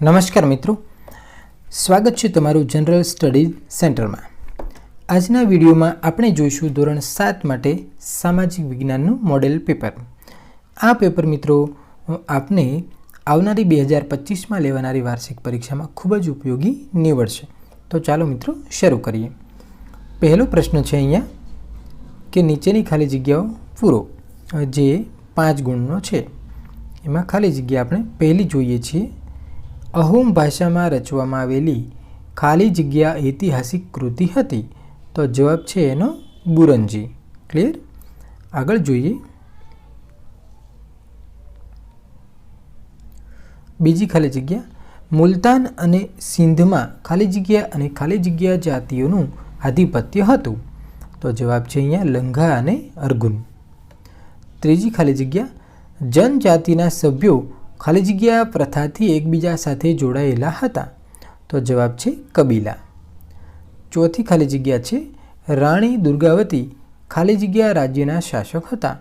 નમસ્કાર મિત્રો. સ્વાગત છે તમારું જનરલ સ્ટડીઝ સેન્ટરમાં આજના વિડીયોમાં આપણે જોઈશું ધોરણ સાત માટે સામાજિક વિજ્ઞાનનું મોડેલ પેપર આ પેપર મિત્રો આપને આવનારી બે હજાર પચીસમાં લેવાનારી વાર્ષિક પરીક્ષામાં ખૂબ જ ઉપયોગી નીવડશે. તો ચાલો મિત્રો, શરૂ કરીએ. પહેલો પ્રશ્ન છે અહીંયા, કે નીચેની ખાલી જગ્યાઓ પૂરો, જે પાંચ ગુણનો છે. એમાં ખાલી જગ્યા આપણે પહેલી જોઈએ છીએ. અહોમ ભાષામાં રચવામાં આવેલી ખાલી જગ્યા ઐતિહાસિક કૃતિ હતી. તો જવાબ છે એનો બુરંજી. ક્લિયર આગળ જોઈએ. બીજી ખાલી જગ્યા. મુલતાન અને સિંધમાં ખાલી જગ્યા અને ખાલી જગ્યા જાતિઓનું આધિપત્ય હતું. તો જવાબ છે અહીંયા લંઘા અને અર્ગુન. ત્રીજી ખાલી જગ્યા. જનજાતિના સભ્યો ખાલી જગ્યા પ્રથાથી એકબીજા સાથે જોડાયેલા હતા. તો જવાબ છે કબીલા. ચોથી ખાલી જગ્યા છે રાણી દુર્ગાવતી. ખાલી જગ્યા રાજ્યના શાસક હતા.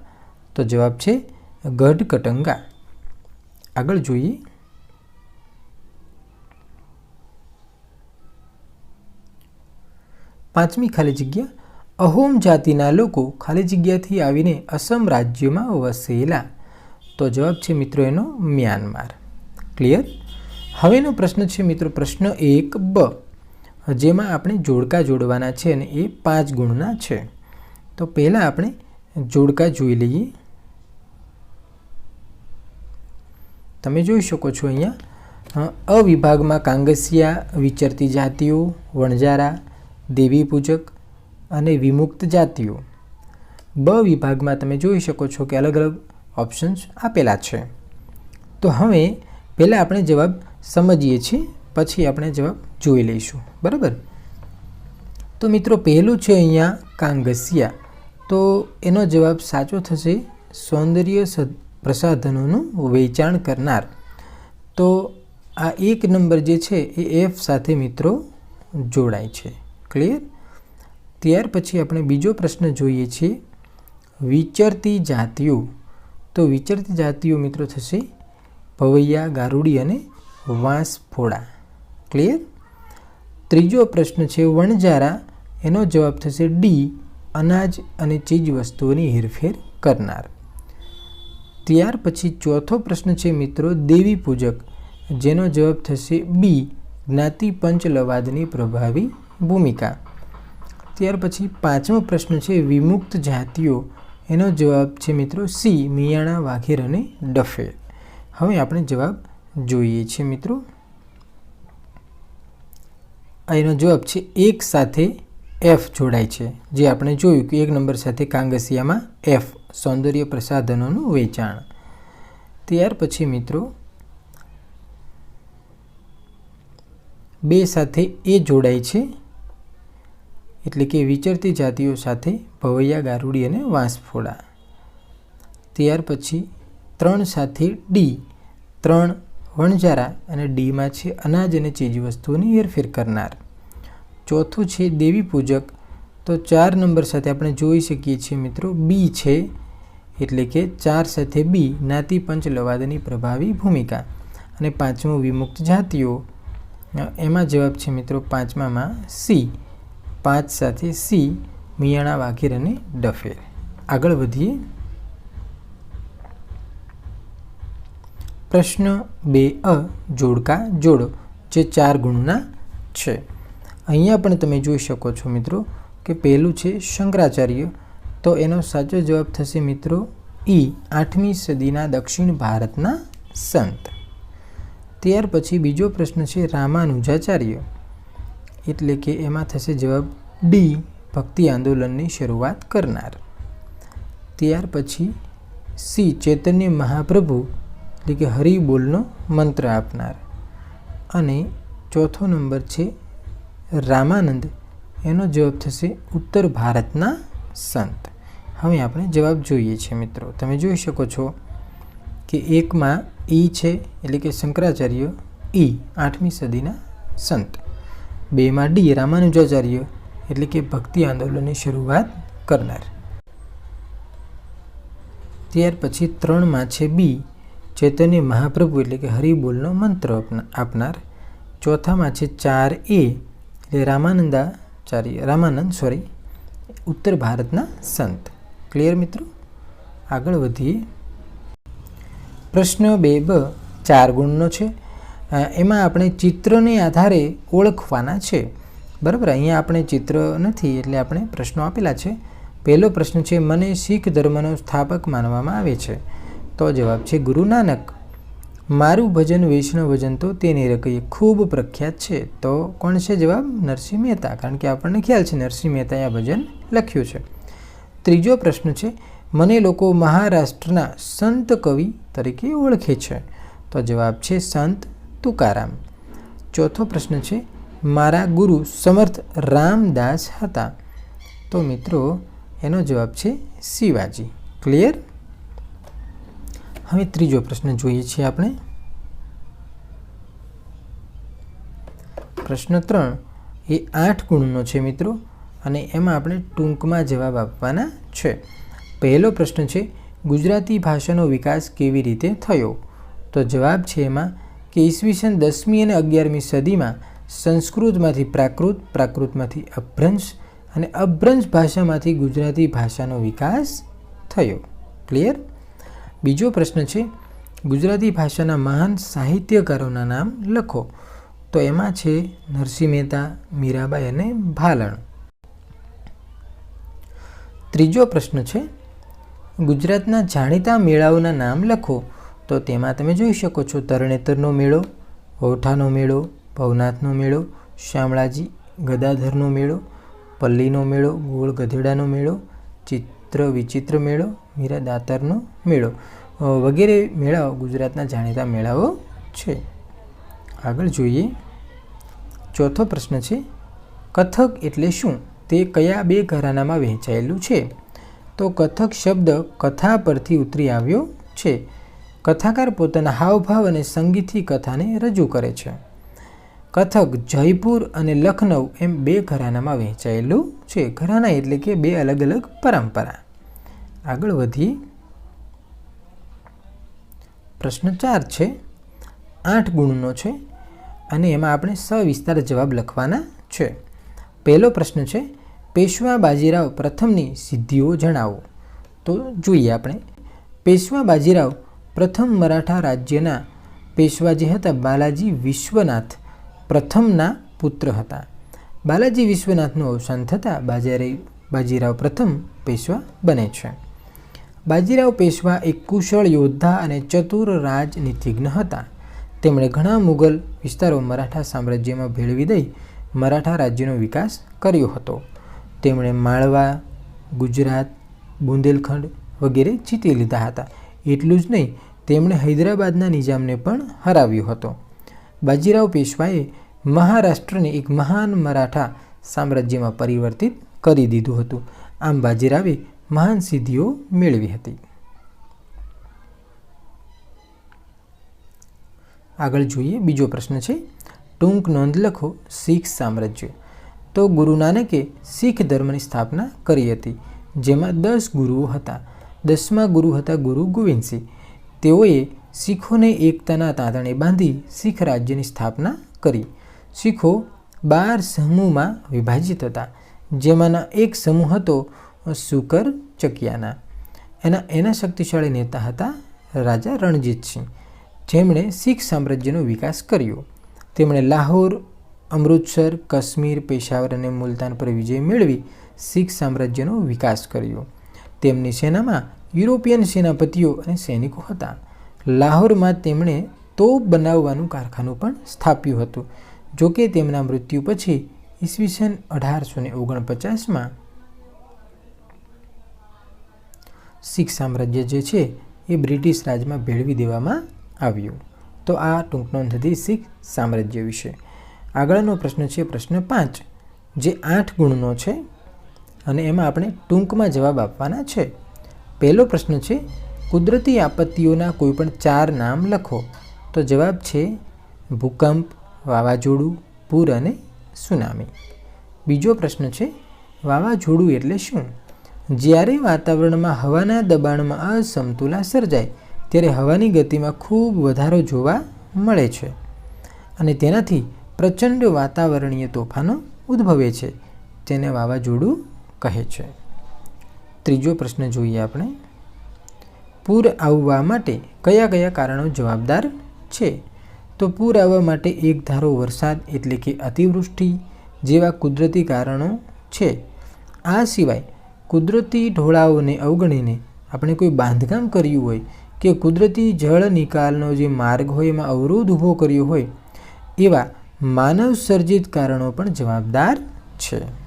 તો જવાબ છે ગઢ કટંગા આગળ જોઈએ. પાંચમી ખાલી જગ્યા. અહોમ જાતિના લોકો ખાલી જગ્યાથી આવીને અસમ રાજ્યમાં વસેલા. તો જવાબ છે મિત્રો એનો મ્યાનમાર. ક્લિયર હવેનો પ્રશ્ન છે મિત્રો, પ્રશ્ન એક બ. જેમાં આપણે જોડકા જોડવાના છે અને એ પાંચ ગુણના છે. તો પહેલાં આપણે જોડકા જોઈ લઈએ. તમે જોઈ શકો છો અહીંયા અવિભાગમાં વિભાગમાં કાંગસિયા, વિચરતી જાતિઓ વણજારા દેવી પૂજક અને વિમુક્ત જાતિઓ. બ વિભાગમાં તમે જોઈ શકો છો કે અલગ અલગ ઓપ્શન્સ આપેલા છે. તો હવે પહેલાં આપણે જવાબ સમજીએ છીએ, પછી આપણે જવાબ જોઈ લઈશું. બરાબર? તો મિત્રો, પહેલું છે અહીંયા કાંગસિયા. તો એનો જવાબ સાચો થશે સૌંદર્ય પ્રસાધનોનું વેચાણ કરનાર. તો આ એક નંબર જે છે એ એફ સાથે મિત્રો જોડાય છે. ક્લિયર ત્યાર પછી આપણે બીજો પ્રશ્ન જોઈએ છીએ. વિચરતી જાતિઓ. તો વિચરતી જાતિઓ મિત્રો થશે ભવૈયા, ગારુડી અને વાંસફોડા. ક્લિયર ત્રીજો પ્રશ્ન છે વણજારા એનો જવાબ થશે ડી અનાજ અને ચીજ વસ્તુઓની હેરફેર કરનાર. ત્યાર પછી ચોથો પ્રશ્ન છે મિત્રો દેવી પૂજક. જેનો જવાબ થશે બી જ્ઞાતિ પંચલવાદની પ્રભાવી ભૂમિકા. ત્યાર પછી પાંચમો પ્રશ્ન છે વિમુક્ત જાતિઓ. એનો જવાબ છે મિત્રો સી, મિયાણા, વાઘેર અને ડફે હવે આપણે જવાબ જોઈએ છીએ મિત્રો. એનો જવાબ છે એક સાથે એફ જોડાય છે. જે આપણે જોયું કે એક નંબર સાથે કાંગસિયામાં એફ, સૌંદર્ય પ્રસાધનોનું વેચાણ. ત્યાર પછી મિત્રો, બે સાથે એ જોડાય છે. એટલે કે વિચરતી જાતિઓ સાથે ભવૈયા ગારુડી અને વાંસફોડા. ત્યાર પછી ત્રણ સાથે ડી, ત્રણ વણજારા અને ડીમાં છે અનાજ અને ચીજવસ્તુઓની હેરફેર કરનાર. ચોથું છે દેવી પૂજક. તો ચાર નંબર સાથે આપણે જોઈ શકીએ છીએ મિત્રો, બી છે, એટલે કે ચાર સાથે બી જ્ઞાતિ પંચ લવાદની પ્રભાવી ભૂમિકા. અને પાંચમું વિમુક્ત જાતિઓ. એમાં જવાબ છે મિત્રો, પાંચમામાં સી. પાંચ સાથે સી મિયાણા વાઘેર અને ડફેર આગળ વધીએ. પ્રશ્ન બે અ જોડકા જોડો, જે ચાર ગુણના છે. અહીંયા પણ તમે જોઈ શકો છો મિત્રો કે પહેલું છે શંકરાચાર્ય. તો એનો સાચો જવાબ થશે મિત્રો ઈ, આઠમી સદીના દક્ષિણ ભારતના સંત. ત્યાર પછી બીજો પ્રશ્ન છે રામાનુજાચાર્ય. એટલે કે એમાં થશે જવાબ ડી ભક્તિ આંદોલનની શરૂઆત કરનાર. ત્યાર પછી સી ચૈતન્ય મહાપ્રભુ, એટલે કે હરિબોલનો મંત્ર આપનાર. અને ચોથો નંબર છે રામાનંદ, એનો જવાબ થશે ઉત્તર ભારતના સંત. હવે આપણે જવાબ જોઈએ છીએ મિત્રો. તમે જોઈ શકો છો કે એકમાં ઈ છે, એટલે કે શંકરાચાર્ય ઈ, આઠમી સદીના સંત. બેમાં ડી રામાનુજાચાર્ય એટલે કે ભક્તિ આંદોલનની શરૂઆત કરનાર. ત્યાર પછી ત્રણમાં છે બી, ચૈતન્ય મહાપ્રભુ એટલે કે હરિબોલનો મંત્ર આપનાર. ચોથામાં છે ચાર એ, એટલે રામાનંદાચાર્ય, રામાનંદ સોરી ઉત્તર ભારતના સંત. ક્લિયર મિત્રો? આગળ વધીએ. પ્રશ્ન બે બ, ચાર ગુણનો છે. એમાં આપણે ચિત્રને આધારે ઓળખવાના છે. બરાબર? અહીંયા આપણે ચિત્ર નથી એટલે આપણે પ્રશ્નો આપેલા છે. પહેલો પ્રશ્ન છે, મને શીખ ધર્મનો સ્થાપક માનવામાં આવે છે. તો જવાબ છે, ગુરુ નાનક, મારું ભજન વૈષ્ણવ ભજન તો તે નિરકઈએ ખૂબ પ્રખ્યાત છે. તો કોણ છે જવાબ? નરસિંહ મહેતા. કારણ કે આપણને ખ્યાલ છે, નરસિંહ મહેતાએ આ ભજન લખ્યું છે. ત્રીજો પ્રશ્ન છે, મને લોકો મહારાષ્ટ્રના સંત કવિ તરીકે ઓળખે છે. તો જવાબ છે, સંત તુકારામ. ચોથો પ્રશ્ન છે, મારા ગુરુ સમર્થ રામદાસ હતા? તો મિત્રો, એનો જવાબ છે, શિવાજી. ક્લિયર હવે ત્રીજો પ્રશ્ન જોઈએ છીએ આપણે. પ્રશ્ન ત્રણ, એ આઠ ગુણનો છે મિત્રો? અને એમાં આપણે ટૂંકમાં જવાબ આપવાના છે. પહેલો પ્રશ્ન છે, ગુજરાતી ભાષાનો વિકાસ કેવી રીતે થયો? તો જવાબ છે એમાં કે ઈસવીસન દસમી અને અગિયારમી સદીમાં સંસ્કૃતમાંથી પ્રાકૃત, પ્રાકૃતમાંથી અભ્રંશ અને અભ્રંશ ભાષામાંથી ગુજરાતી ભાષાનો વિકાસ થયો. ક્લિયર બીજો પ્રશ્ન છે, ગુજરાતી ભાષાના મહાન સાહિત્યકારોના નામ લખો. તો એમાં છે નરસિંહ મહેતા, મીરાબાઈ અને ભાલણ. ત્રીજો પ્રશ્ન છે, ગુજરાતના જાણીતા મેળાઓના નામ લખો. તો તેમાં તમે જોઈ શકો છો તરણેતરનો મેળો વૌઠાનો મેળો, ભવનાથનો મેળો, શામળાજી, ગદાધરનો મેળો, પલ્લીનો મેળો, ગોળ ગધેડાનો મેળો, ચિત્ર વિચિત્ર મેળો, મીરા દાતરનો મેળો વગેરે મેળાઓ ગુજરાતના જાણીતા મેળાઓ છે. આગળ જોઈએ. ચોથો પ્રશ્ન છે, કથક એટલે શું? તે કયા બે ઘરાનામાં વહેંચાયેલું છે? તો કથક શબ્દ કથા પરથી ઉતરી આવ્યો છે. કથાકાર પોતાના હાવભાવ અને સંગીતથી કથાને રજૂ કરે છે. કથક જયપુર અને લખનઉ એમ બે ઘરાનામાં વહેંચાયેલું છે. ઘરાના એટલે કે બે અલગ અલગ પરંપરા. આગળ વધી. પ્રશ્ન ચાર છે. આઠ ગુણનો છે અને એમાં આપણે સવિસ્તાર જવાબ લખવાના છે. પહેલો પ્રશ્ન છે, પેશવા બાજીરાવ પ્રથમની સિદ્ધિઓ જણાવો. તો જોઈએ આપણે. પેશવા બાજીરાવ પ્રથમ મરાઠા રાજ્યના પેશવા જે હતા. બાલાજી વિશ્વનાથ પ્રથમના પુત્ર હતા. બાલાજી વિશ્વનાથનું અવસાન થતાં બાજારે બાજીરાવ પ્રથમ પેશવા બને છે. બાજીરાવ પેશવા એક કુશળ યોદ્ધા અને ચતુર રાજનીતિજ્ઞ હતા. તેમણે ઘણા મુગલ વિસ્તારો મરાઠા સામ્રાજ્યમાં ભેળવી દઈ મરાઠા રાજ્યનો વિકાસ કર્યો હતો. તેમણે માળવા, ગુજરાત, બુંદેલખંડ વગેરે જીતી લીધા હતા. એટલું જ નહીં, તેમણે હૈદરાબાદના નિજામને પણ હરાવ્યો હતો. બાજીરાવ પેશવાએ મહારાષ્ટ્રને એક મહાન મરાઠા સામ્રાજ્યમાં પરિવર્તિત કરી દીધું હતું. આમ બાજીરાવે મહાન સિદ્ધિઓ મેળવી હતી. આગળ જોઈએ બીજો પ્રશ્ન છે, ટૂંક નોંધ લખો શીખ સામ્રાજ્ય. તો ગુરુ નાનકે શીખ ધર્મની સ્થાપના કરી હતી, જેમાં દસ ગુરુઓ હતા. દસમા ગુરુ હતા ગુરુ ગોવિંદસિંહ. તેઓએ શીખોને એકતાના તાંતણે બાંધી શીખ રાજ્યની સ્થાપના કરી. શીખો બાર સમૂહમાં વિભાજિત હતા. જેમાંના એક સમૂહ હતો સુકર ચકિયાના. એના એના શક્તિશાળી નેતા હતા રાજા રણજીતસિંહ. જેમણે શીખ સામ્રાજ્યનો વિકાસ કર્યો. તેમણે લાહોર, અમૃતસર, કાશ્મીર, પેશાવર અને મુલતાન પર વિજય મેળવી શીખ સામ્રાજ્યનો વિકાસ કર્યો. તેમની સેનામાં યુરોપિયન સેનાપતિઓ અને સૈનિકો હતા. લાહોરમાં તેમણે તોપ બનાવવાનું કારખાનું પણ સ્થાપ્યું હતું જોકે તેમના મૃત્યુ પછી ઈસવીસન અઢારસો ને ઓગણપચાસમાં શીખ સામ્રાજ્ય જે છે એ બ્રિટિશ રાજમાં ભેળવી દેવામાં આવ્યું. તો આ ટૂંક નોંધ શીખ સામ્રાજ્ય વિશે. આગળનો પ્રશ્ન છે પ્રશ્ન પાંચ, જે આઠ ગુણનો છે અને એમાં આપણે ટૂંકમાં જવાબ આપવાના છે. પહેલો પ્રશ્ન છે, કુદરતી આપત્તિઓના કોઈપણ ચાર નામ લખો. તો જવાબ છે, ભૂકંપ, વાવાઝોડું, પૂર અને સુનામી. બીજો પ્રશ્ન છે, વાવાઝોડું એટલે શું? જ્યારે વાતાવરણમાં હવાના દબાણમાં અસમતુલા સર્જાય, ત્યારે હવાની ગતિમાં ખૂબ વધારો જોવા મળે છે. અને તેનાથી પ્રચંડ વાતાવરણીય તોફાનો ઉદ્ભવે છે. તેને વાવાઝોડું કહે છે. ત્રીજો પ્રશ્ન જોઈએ આપણે. પૂર આવવા માટે કયા કયા કારણો જવાબદાર છે? તો પૂર આવવા માટે એક ધારો વરસાદ એટલે કે અતિવૃષ્ટિ જેવા કુદરતી કારણો છે. આ સિવાય કુદરતી ઢોળાવોને અવગણીને આપણે કોઈ બાંધકામ કર્યું હોય કે કુદરતી જળ નિકાલનો જે માર્ગ હોય એમાં અવરોધ ઊભો કર્યો હોય એવા માનવ સર્જિત કારણો પણ જવાબદાર છે.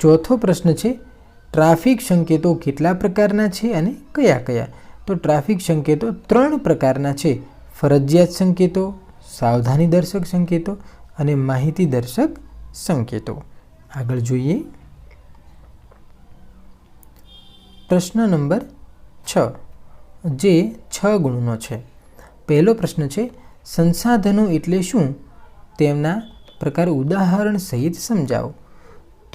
ચોથો પ્રશ્ન છે, ટ્રાફિક સંકેતો કેટલા પ્રકારના છે અને કયા કયા? તો ટ્રાફિક સંકેતો ત્રણ પ્રકારના છે. ફરજિયાત સંકેતો, સાવધાની દર્શક સંકેતો અને માહિતી દર્શક સંકેતો. આગળ જોઈએ. પ્રશ્ન નંબર છ, જે છ ગુણનો છે. પહેલો પ્રશ્ન છે, સંસાધનો એટલે શું? તેમના પ્રકાર ઉદાહરણ સહિત સમજાવો.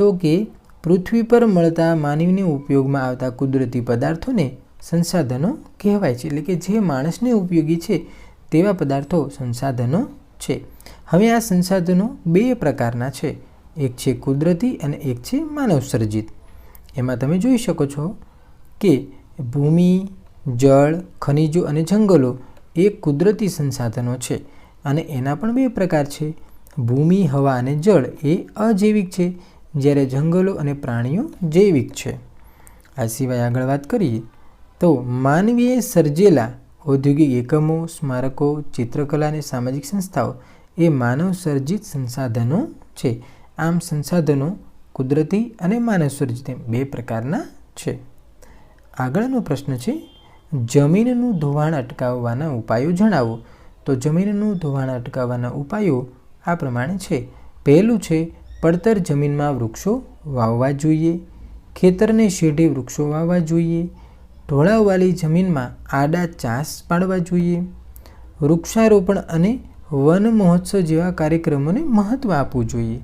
તો કે પૃથ્વી પર મળતા માનવીને ઉપયોગમાં આવતા કુદરતી પદાર્થોને સંસાધનો કહેવાય છે. એટલે કે જે માણસને ઉપયોગી છે તેવા પદાર્થો સંસાધનો છે. હવે આ સંસાધનો બે પ્રકારના છે. એક છે કુદરતી અને એક છે માનવ સર્જિત. એમાં તમે જોઈ શકો છો કે ભૂમિ, જળ, ખનિજો અને જંગલો એ કુદરતી સંસાધનો છે અને એના પણ બે પ્રકાર છે. ભૂમિ, હવા અને જળ એ અજૈવિક છે. જ્યારે જંગલો અને પ્રાણીઓ જૈવિક છે. આ સિવાય આગળ વાત કરીએ તો માનવીએ સર્જેલા ઔદ્યોગિક એકમો, સ્મારકો, ચિત્રકલા અને સામાજિક સંસ્થાઓ એ માનવ સર્જિત સંસાધનો છે. આમ સંસાધનો કુદરતી અને માનવ સર્જિત એમ બે પ્રકારના છે. આગળનો પ્રશ્ન છે, જમીનનું ધોવાણ અટકાવવાના ઉપાયો જણાવો. તો જમીનનું ધોવાણ અટકાવવાના ઉપાયો આ પ્રમાણે છે. પહેલું છે પડતર જમીનમાં વૃક્ષો વાવવા જોઈએ, ખેતરને શેઢે વૃક્ષો વાવવા જોઈએ, ઢોળાવવાળી જમીનમાં આડા ચાસ પાડવા જોઈએ, વૃક્ષારોપણ અને વન મહોત્સવ જેવા કાર્યક્રમોને મહત્ત્વ આપવું જોઈએ.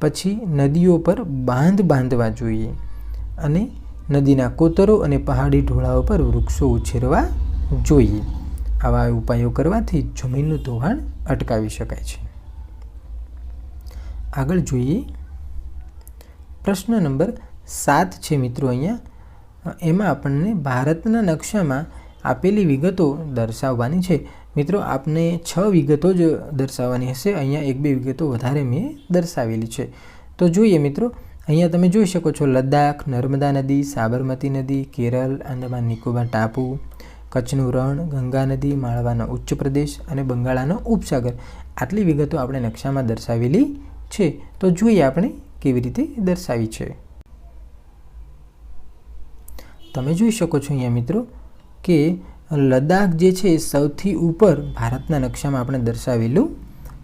પછી નદીઓ પર બાંધ બાંધવા જોઈએ અને નદીના કોતરો અને પહાડી ઢોળાઓ પર વૃક્ષો ઉછેરવા જોઈએ. આવા ઉપાયો કરવાથી જમીનનું ધોવાણ અટકાવી શકાય છે. આગળ જોઈએ. પ્રશ્ન નંબર સાત છે મિત્રો અહીંયા. એમાં આપણને ભારતના નકશામાં આપેલી વિગતો દર્શાવવાની છે. મિત્રો, આપને છ વિગતો જ દર્શાવવાની હશે. અહીંયા એક બે વિગતો વધારે મેં દર્શાવેલી છે. તો જોઈએ મિત્રો, અહીંયા તમે જોઈ શકો છો લદ્દાખ, નર્મદા નદી, સાબરમતી નદી, કેરળ, આંદામાન નિકોબાર ટાપુ, કચ્છનું રણ, ગંગા નદી, માળવાનો ઉચ્ચ પ્રદેશ અને બંગાળાનો ઉપસાગર. આટલી વિગતો આપણે નકશામાં દર્શાવેલી છે. તો જોઈએ આપણે કેવી રીતે દર્શાવી છે. તમે જોઈ શકો છો અહીંયા મિત્રો કે લદ્દાખ જે છે સૌથી ઉપર ભારતના નકશામાં આપણે દર્શાવેલું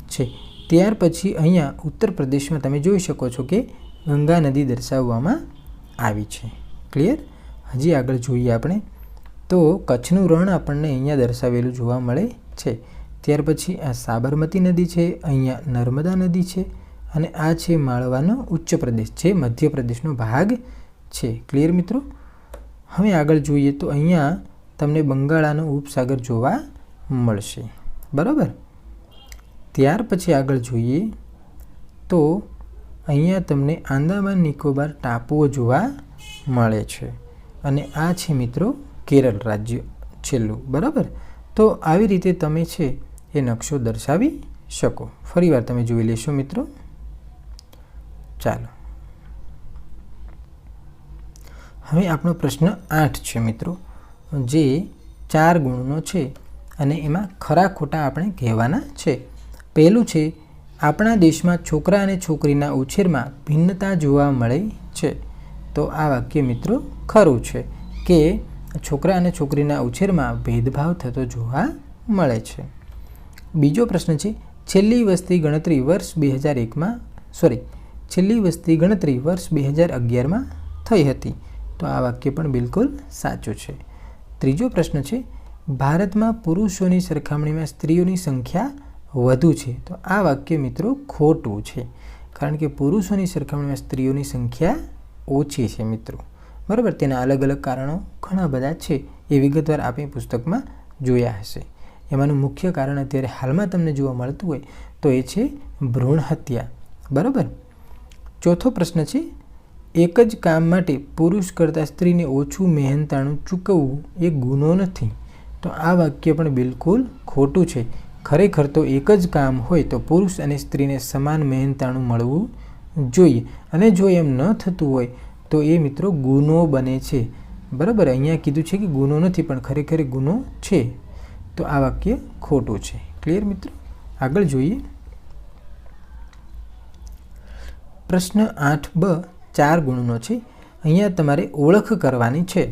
છે. ત્યાર પછી અહીંયા ઉત્તર પ્રદેશમાં તમે જોઈ શકો છો કે ગંગા નદી દર્શાવવામાં આવી છે. ક્લિયર? હજી આગળ જોઈએ આપણે. તો કચ્છનું રણ આપણને અહીંયા દર્શાવેલું જોવા મળે છે. ત્યાર પછી આ સાબરમતી નદી છે, અહીંયા નર્મદા નદી છે અને આ છે માળવાનો ઉચ્ચ પ્રદેશ છે મધ્યપ્રદેશનો ભાગ છે. ક્લિયર મિત્રો? હવે આગળ જોઈએ તો અહીંયા તમને બંગાળાનો ઉપસાગર જોવા મળશે. બરાબર? ત્યાર પછી આગળ જોઈએ તો અહીંયા તમને આંદામાન નિકોબાર ટાપુઓ જોવા મળે છે. અને આ છે મિત્રો કેરળ રાજ્ય છેલ્લું. બરાબર? તો આવી રીતે તમે છે એ નકશો દર્શાવી શકો. ફરીવાર તમે જોઈ લેશો મિત્રો. ચાલો. હવે આપણો પ્રશ્ન આઠ છે મિત્રો, જે ચાર ગુણનો છે અને એમાં ખરા ખોટા આપણે કહેવાના છે. પહેલું છે, આપણા દેશમાં છોકરા અને છોકરીના ઉછેરમાં ભિન્નતા જોવા મળે છે. તો આ વાક્ય મિત્રો ખરું છે કે છોકરા અને છોકરીના ઉછેરમાં ભેદભાવ થતો જોવા મળે છે. બીજો પ્રશ્ન છે, છેલ્લી વસ્તી ગણતરી વર્ષ બે હજાર એકમાં સોરી છેલ્લી વસ્તી ગણતરી વર્ષ બે હજાર અગિયારમાં થઈ હતી. તો આ વાક્ય પણ બિલકુલ સાચું છે. ત્રીજો પ્રશ્ન છે, ભારતમાં પુરુષોની સરખામણીમાં સ્ત્રીઓની સંખ્યા વધુ છે. તો આ વાક્ય મિત્રો ખોટું છે. કારણ કે પુરુષોની સરખામણીમાં સ્ત્રીઓની સંખ્યા ઓછી છે મિત્રો. બરાબર? તેના અલગ અલગ કારણો ઘણા બધા છે. એ વિગતવાર આપણે પુસ્તકમાં જોયા હશે. એમાંનું મુખ્ય કારણ અત્યારે હાલમાં તમને જોવા મળતું હોય તો એ છે ભ્રૂણ હત્યા. બરાબર? ચોથો પ્રશ્ન છે, એક જ કામ માટે પુરુષ કરતાં સ્ત્રીને ઓછું મહેનતાણું ચૂકવવું એ ગુનો નથી. તો આ વાક્ય પણ બિલકુલ ખોટું છે. ખરેખર તો એક જ કામ હોય તો પુરુષ અને સ્ત્રીને સમાન મહેનતાણું મળવું જોઈએ. અને જો એમ ન થતું હોય, તો એ મિત્રો ગુનો બને છે. બરાબર? અહીંયા કીધું છે કે ગુનો નથી, પણ ખરેખર ગુનો છે. તો આ વાક્ય ખોટું છે. ક્લિયર મિત્રો? આગળ જોઈએ. પ્રશ્ન આઠ બ ચાર ગુણનો છે. અહીંયા તમારે ઓળખ કરવાની છે.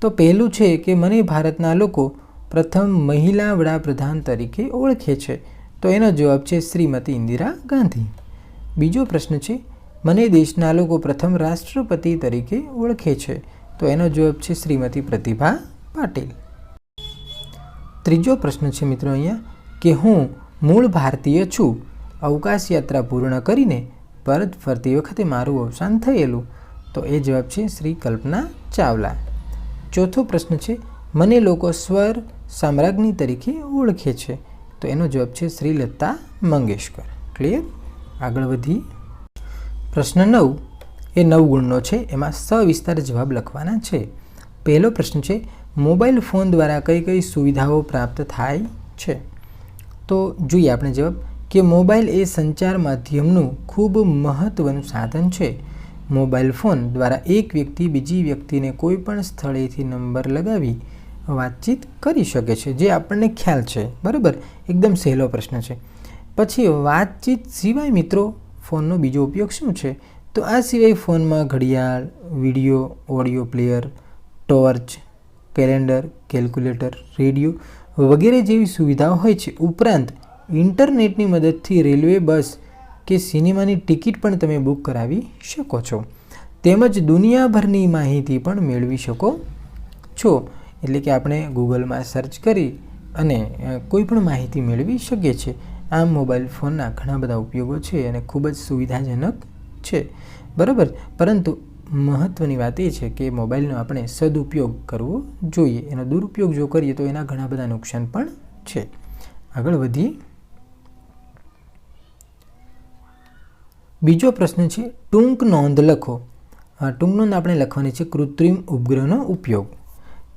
તો પહેલું છે કે મને ભારતના લોકો પ્રથમ મહિલા વડાપ્રધાન તરીકે ઓળખે છે. તો એનો જવાબ છે શ્રીમતી ઇન્દિરા ગાંધી. બીજો પ્રશ્ન છે, મને દેશના લોકો પ્રથમ રાષ્ટ્રપતિ તરીકે ઓળખે છે. તો એનો જવાબ છે શ્રીમતી પ્રતિભા પાટીલ. ત્રીજો પ્રશ્ન છે મિત્રો અહીંયા, કે હું મૂળ ભારતીય છું. અવકાશ યાત્રા પૂર્ણ કરીને પરત ફરતી વખતે મારું અવસાન થયેલું. તો એ જવાબ છે શ્રી કલ્પના ચાવલા. ચોથો પ્રશ્ન છે, મને લોકો સ્વર સામ્રાજ્ઞી તરીકે ઓળખે છે. તો એનો જવાબ છે શ્રી લતા મંગેશકર. ક્લિયર આગળ વધી. પ્રશ્ન નવ. એ નવ ગુણનો છે, એમાં સવિસ્તાર જવાબ લખવાના છે. પહેલો પ્રશ્ન છે, મોબાઈલ ફોન દ્વારા કઈ કઈ સુવિધાઓ પ્રાપ્ત થાય છે? તો જોઈએ આપણે જવાબ. કે મોબાઈલ એ સંચાર માધ્યમનું ખૂબ મહત્ત્વનું સાધન છે. મોબાઈલ ફોન દ્વારા એક વ્યક્તિ બીજી વ્યક્તિને કોઈપણ સ્થળેથી નંબર લગાવી વાતચીત કરી શકે છે, જે આપણને ખ્યાલ છે. બરાબર? એકદમ સહેલો પ્રશ્ન છે. પછી વાતચીત સિવાય મિત્રો, ફોનનો બીજો ઉપયોગ શું છે? તો આ સિવાય ફોનમાં ઘડિયાળ, video, audio player, torch, calendar, calculator, radio વગેરે જેવી સુવિધાઓ હોય છે. ઉપરાંત ઇન્ટરનેટની મદદથી રેલવે, બસ કે સિનેમાની ટિકિટ પણ તમે બુક કરાવી શકો છો. તેમજ દુનિયાભરની માહિતી પણ મેળવી શકો છો. એટલે કે આપણે ગૂગલમાં સર્ચ કરી અને કોઈ પણ માહિતી મેળવી શકીએ છીએ. આમ મોબાઈલ ફોનના ઘણા બધા ઉપયોગો છે અને ખૂબ જ સુવિધાજનક છે. બરાબર? પરંતુ મહત્ત્વની વાત એ છે કે મોબાઈલનો આપણે સદુપયોગ કરવો જોઈએ. એનો દુરુપયોગ જો કરીએ તો એના ઘણા બધા નુકસાન પણ છે. આગળ વધીએ. બીજો પ્રશ્ન છે, ટૂંક નોંધ લખો. ટૂંક નોંધ આપણે લખવાની છે કૃત્રિમ ઉપગ્રહનો ઉપયોગ.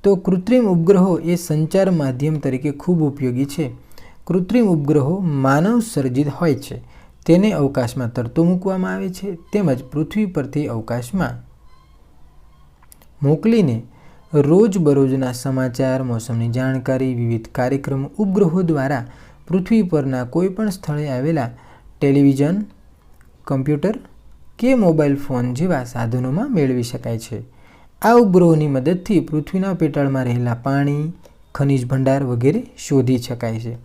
તો કૃત્રિમ ઉપગ્રહો એ સંચાર માધ્યમ તરીકે ખૂબ ઉપયોગી છે. કૃત્રિમ ઉપગ્રહો માનવ સર્જિત હોય છે. તેને અવકાશમાં તરતો મૂકવામાં આવે છે, તેમજ પૃથ્વી પરથી અવકાશમાં. મોકલીને રોજબરોજના સમાચાર, મોસમની જાણકારી, વિવિધ કાર્યક્રમો ઉપગ્રહો દ્વારા પૃથ્વી પરના કોઈપણ સ્થળે આવેલા ટેલિવિઝન કમ્પ્યુટર કે મોબાઈલ ફોન જેવા સાધનોમાં મેળવી શકાય છે. આ ઉપગ્રહોની મદદથી પૃથ્વીના પેટાળમાં રહેલા પાણી, ખનિજ ભંડાર વગેરે શોધી શકાય છે.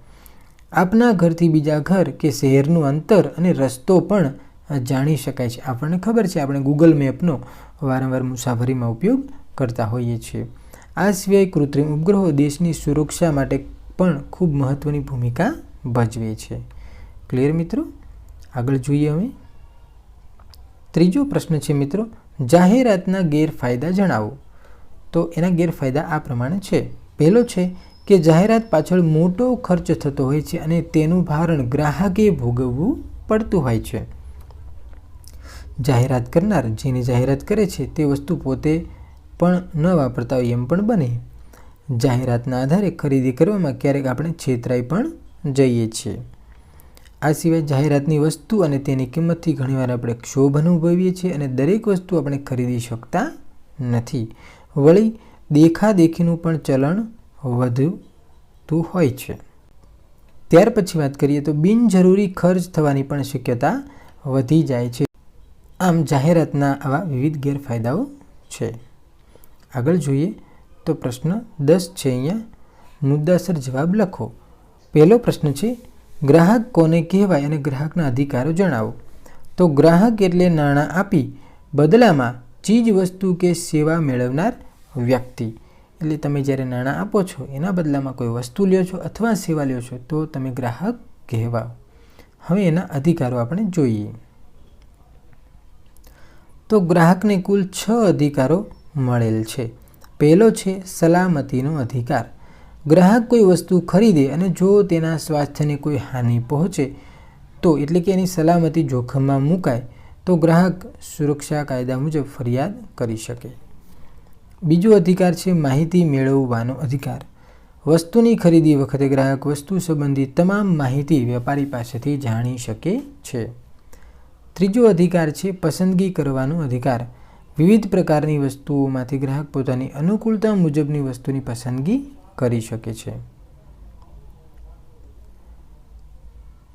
આપના ઘરથી બીજા ઘર કે શહેરનું અંતર અને રસ્તો પણ જાણી શકાય છે. આપણને ખબર છે, આપણે ગૂગલ મેપનો વારંવાર મુસાફરીમાં ઉપયોગ કરતા હોઈએ છીએ. આ સિવાય કૃત્રિમ ઉપગ્રહો દેશની સુરક્ષા માટે પણ ખૂબ મહત્ત્વની ભૂમિકા ભજવે છે. ક્લિયર મિત્રો? આગળ જોઈએ અમે. ત્રીજો પ્રશ્ન છે મિત્રો, જાહેરાતના ગેરફાયદા જણાવો. તો એના ગેરફાયદા આ પ્રમાણે છે. પહેલો છે કે જાહેરાત પાછળ મોટો ખર્ચ થતો હોય છે અને તેનું ભારણ ગ્રાહકે ભોગવવું પડતું હોય છે. જાહેરાત કરનાર જેની જાહેરાત કરે છે તે વસ્તુ પોતે પણ ન વાપરતા હોય એમ પણ બને. જાહેરાતના આધારે ખરીદી કરવામાં ક્યારેક આપણે છેતરાઈ પણ જઈએ છીએ. આ સિવાય જાહેરાતની વસ્તુ અને તેની કિંમતથી ઘણીવાર આપણે ક્ષોભ અનુભવીએ છીએ અને દરેક વસ્તુ આપણે ખરીદી શકતા નથી. વળી, દેખાદેખીનું પણ ચલણ વધતું હોય છે. ત્યાર પછી વાત કરીએ તો બિનજરૂરી ખર્ચ થવાની પણ શક્યતા વધી જાય છે. આમ, જાહેરાતના આવા વિવિધ ગેરફાયદાઓ છે. આગળ જોઈએ તો પ્રશ્ન દસ છે અહીંયા. મુદ્દાસર જવાબ લખો. પહેલો પ્રશ્ન છે ગ્રાહક કોને કહેવાય અને ગ્રાહકના અધિકારો જણાવો. તો ગ્રાહક એટલે નાણાં આપી, બદલામાં ચીજ, વસ્તુ કે સેવા મેળવનાર વ્યક્તિ. એટલે તમે જ્યારે નાણાં આપો છો, એના બદલામાં કોઈ વસ્તુ લ્યો છો અથવા સેવા લ્યો છો, તો તમે ગ્રાહક કહેવાઓ. હવે એના અધિકારો આપણે જોઈએ. તો ગ્રાહકને કુલ છ અધિકારો મળેલ છે. પહેલો છે સલામતીનો અધિકાર. ગ્રાહક કોઈ વસ્તુ ખરીદે અને જો તેના સ્વાસ્થ્યને કોઈ હાનિ પહોંચે, તો એટલે કે એની સલામતી જોખમમાં મુકાય, તો ગ્રાહક સુરક્ષા કાયદા મુજબ ફરિયાદ કરી શકે. બીજો અધિકાર છે માહિતી મેળવવાનો અધિકાર. વસ્તુની ખરીદી વખતે ગ્રાહક વસ્તુ સંબંધી તમામ માહિતી વેપારી પાસેથી જાણી શકે છે. ત્રીજો અધિકાર છે પસંદગી કરવાનો અધિકાર. વિવિધ પ્રકારની વસ્તુઓમાંથી ગ્રાહક પોતાની અનુકૂળતા મુજબની વસ્તુની પસંદગી કરી શકે છે.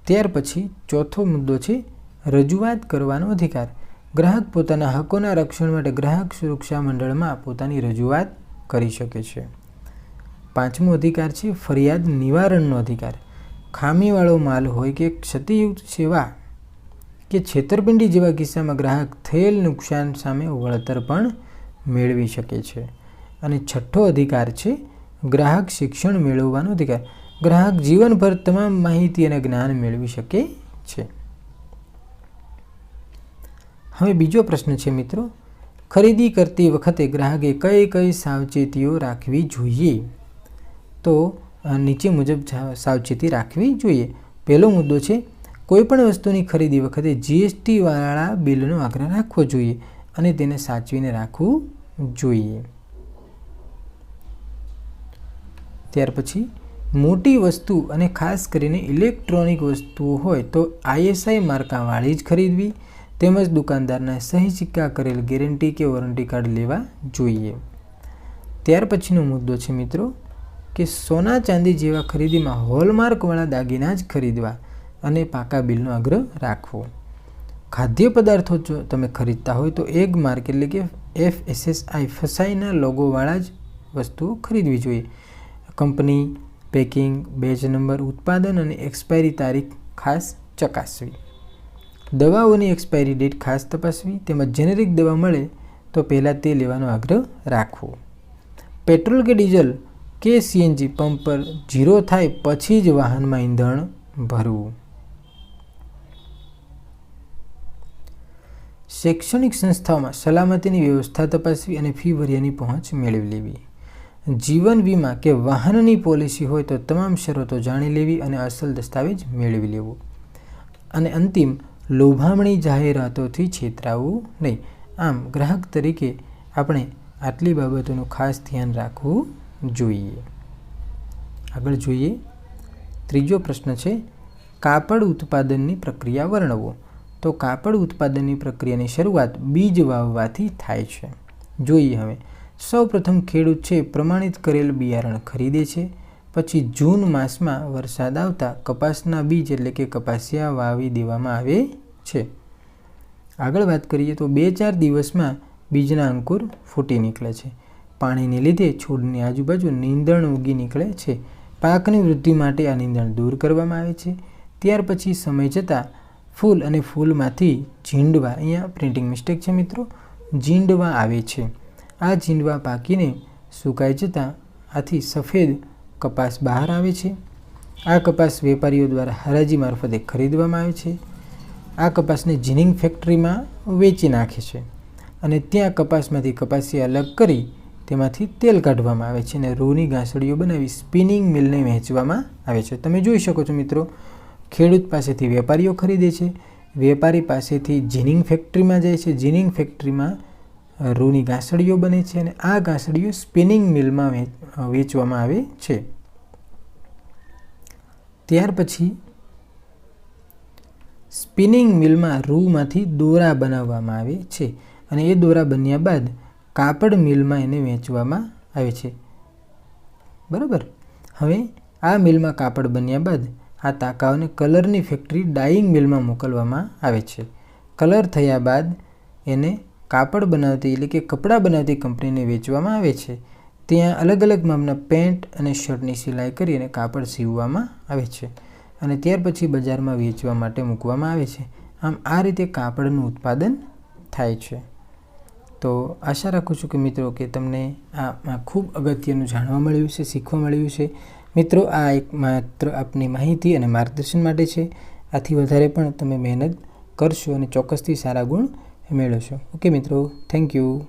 ત્યાર પછી ચોથો મુદ્દો છે રજૂઆત કરવાનો અધિકાર. ગ્રાહક પોતાના હકોના રક્ષણ માટે ગ્રાહક સુરક્ષા મંડળમાં પોતાની રજૂઆત કરી શકે છે. પાંચમો અધિકાર છે ફરિયાદ નિવારણનો અધિકાર. ખામીવાળો માલ હોય કે ક્ષતિયુક્ત સેવા કે છેતરપિંડી જેવા કિસ્સામાં ગ્રાહક થયેલ નુકસાન સામે વળતર પણ મેળવી શકે છે. અને છઠ્ઠો અધિકાર છે ગ્રાહક શિક્ષણ મેળવવાનો અધિકાર. ગ્રાહક જીવનભર તમામ માહિતી અને જ્ઞાન મેળવી શકે છે. હવે બીજો પ્રશ્ન છે મિત્રો. ખરીદી કરતી વખતે ગ્રાહકે કઈ કઈ સાવચેતીઓ રાખવી જોઈએ? તો નીચે મુજબ સાવચેતી રાખવી જોઈએ. પહેલો મુદ્દો છે, કોઈપણ વસ્તુની ખરીદી વખતે જીએસટીવાળા બિલનો આગ્રહ રાખવો જોઈએ અને તેને સાચવીને રાખવું જોઈએ. ત્યાર પછી મોટી વસ્તુ અને ખાસ કરીને ઇલેક્ટ્રોનિક વસ્તુઓ હોય તો આઈએસઆઈ માર્કાવાળી જ ખરીદવી તેમજ દુકાનદારના સહી સિક્કા કરેલ ગેરંટી કે વોરંટી કાર્ડ લેવા જોઈએ. ત્યાર પછીનો મુદ્દો છે મિત્રો કે સોના ચાંદી જેવા ખરીદીમાં હોલમાર્કવાળા દાગીના જ ખરીદવા અને પાકા બિલનો આગ્રહ રાખવો. ખાદ્ય પદાર્થો જો તમે ખરીદતા હોય તો એગ માર્ક એટલે કે એફ એસએસઆઈ ફસાઈના લોગોવાળા જ વસ્તુઓ ખરીદવી જોઈએ. કંપની, પેકિંગ, બેચ નંબર, ઉત્પાદન અને એક્સપાયરી તારીખ ખાસ ચકાસવી. દવાઓની એક્સપાયરી ડેટ ખાસ તપાસવી તેમજ જેનેરિક દવા મળે તો પહેલાં તે લેવાનો આગ્રહ રાખવો. પેટ્રોલ કે ડીઝલ કે સીએનજી પંપ પર ઝીરો થાય પછી જ વાહનમાં ઈંધણ ભરવું. શૈક્ષણિક સંસ્થાઓમાં સલામતીની વ્યવસ્થા તપાસવી અને ફી ભર્યાની પહોંચ મેળવી લેવી. જીવન વીમા કે વાહનની પોલિસી હોય તો તમામ શરતો જાણી લેવી અને અસલ દસ્તાવેજ મેળવી લેવો. અને અંતિમ, લોભામણી જાહેરાતોથી છેતરાવું નહીં. આમ, ગ્રાહક તરીકે આપણે આટલી બાબતોનું ખાસ ધ્યાન રાખવું જોઈએ. આગળ જોઈએ. ત્રીજો પ્રશ્ન છે, કાપડ ઉત્પાદનની પ્રક્રિયા વર્ણવો. તો કાપડ ઉત્પાદનની પ્રક્રિયાની શરૂઆત બીજ વાવવાથી થાય છે. જોઈએ હવે. સૌપ્રથમ ખેડૂત છે પ્રમાણિત કરેલ બિયારણ ખરીદે છે. પછી જૂન માસમાં વરસાદ આવતા કપાસના બીજ એટલે કે કપાસિયા વાવી દેવામાં આવે છે. આગળ વાત કરીએ તો બે ચાર દિવસમાં બીજના અંકુર ફૂટી નીકળે છે. પાણીને લીધે છોડની આજુબાજુ નીંદણ ઉગી નીકળે છે. પાકની વૃદ્ધિ માટે આ નીંદણ દૂર કરવામાં આવે છે. ત્યાર પછી સમય જતાં ફૂલ અને ફૂલમાંથી ઝીંડવા, અહીંયા પ્રિન્ટિંગ મિસ્ટેક છે મિત્રો, ઝીંડવા આવે છે. આ ઝીંડવા પાકીને સુકાઈ જતાં આથી સફેદ કપાસ બહાર આવે છે. આ કપાસ વેપારીઓ દ્વારા હરાજી મારફતે ખરીદવામાં આવે છે. આ કપાસને જીનિંગ ફેક્ટરીમાં વેચી નાખે છે અને ત્યાં કપાસમાંથી કપાસી અલગ કરી તેમાંથી તેલ કાઢવામાં આવે છે અને રૂની ઘાસડીઓ બનાવી સ્પિનિંગ મિલને વહેંચવામાં આવે છે. તમે જોઈ શકો છો મિત્રો, ખેડૂત પાસેથી વેપારીઓ ખરીદે છે. વેપારી પાસેથી જીનિંગ ફેક્ટરીમાં જાય છે. જીનિંગ ફેક્ટરીમાં રૂની ઘાસડીઓ બને છે અને આ ઘાસડીઓ સ્પિનિંગ મિલમાં વેચવામાં આવે છે. ત્યાર પછી સ્પિનિંગ મિલમાં રૂમાંથી દોરા બનાવવામાં આવે છે અને એ દોરા બન્યા બાદ કાપડ મિલમાં એને વેચવામાં આવે છે. બરાબર? હવે આ મિલમાં કાપડ બન્યા બાદ આ તાકાઓને કલરની ફેક્ટરી ડાઈંગ મિલમાં મોકલવામાં આવે છે. કલર થયા બાદ એને કાપડ બનાવતી એટલે કે કપડાં બનાવતી કંપનીને વેચવામાં આવે છે. ત્યાં અલગ અલગ માપના પેન્ટ અને શર્ટની સિલાઈ કરી અને કાપડ સીવવામાં આવે છે અને ત્યાર પછી બજારમાં વેચવા માટે મૂકવામાં આવે છે. આમ આ રીતે કાપડનું ઉત્પાદન થાય છે. તો આશા રાખું છું કે મિત્રો કે તમને આ ખૂબ અગત્યનું જાણવા મળ્યું છે, શીખવા મળ્યું છે. મિત્રો, આ એક માત્ર આપની માહિતી અને માર્ગદર્શન માટે છે. આથી વધારે પણ તમે મહેનત કરશો અને ચોક્કસથી સારા ગુણ મેળવશો. ઓકે મિત્રો થેન્ક યુ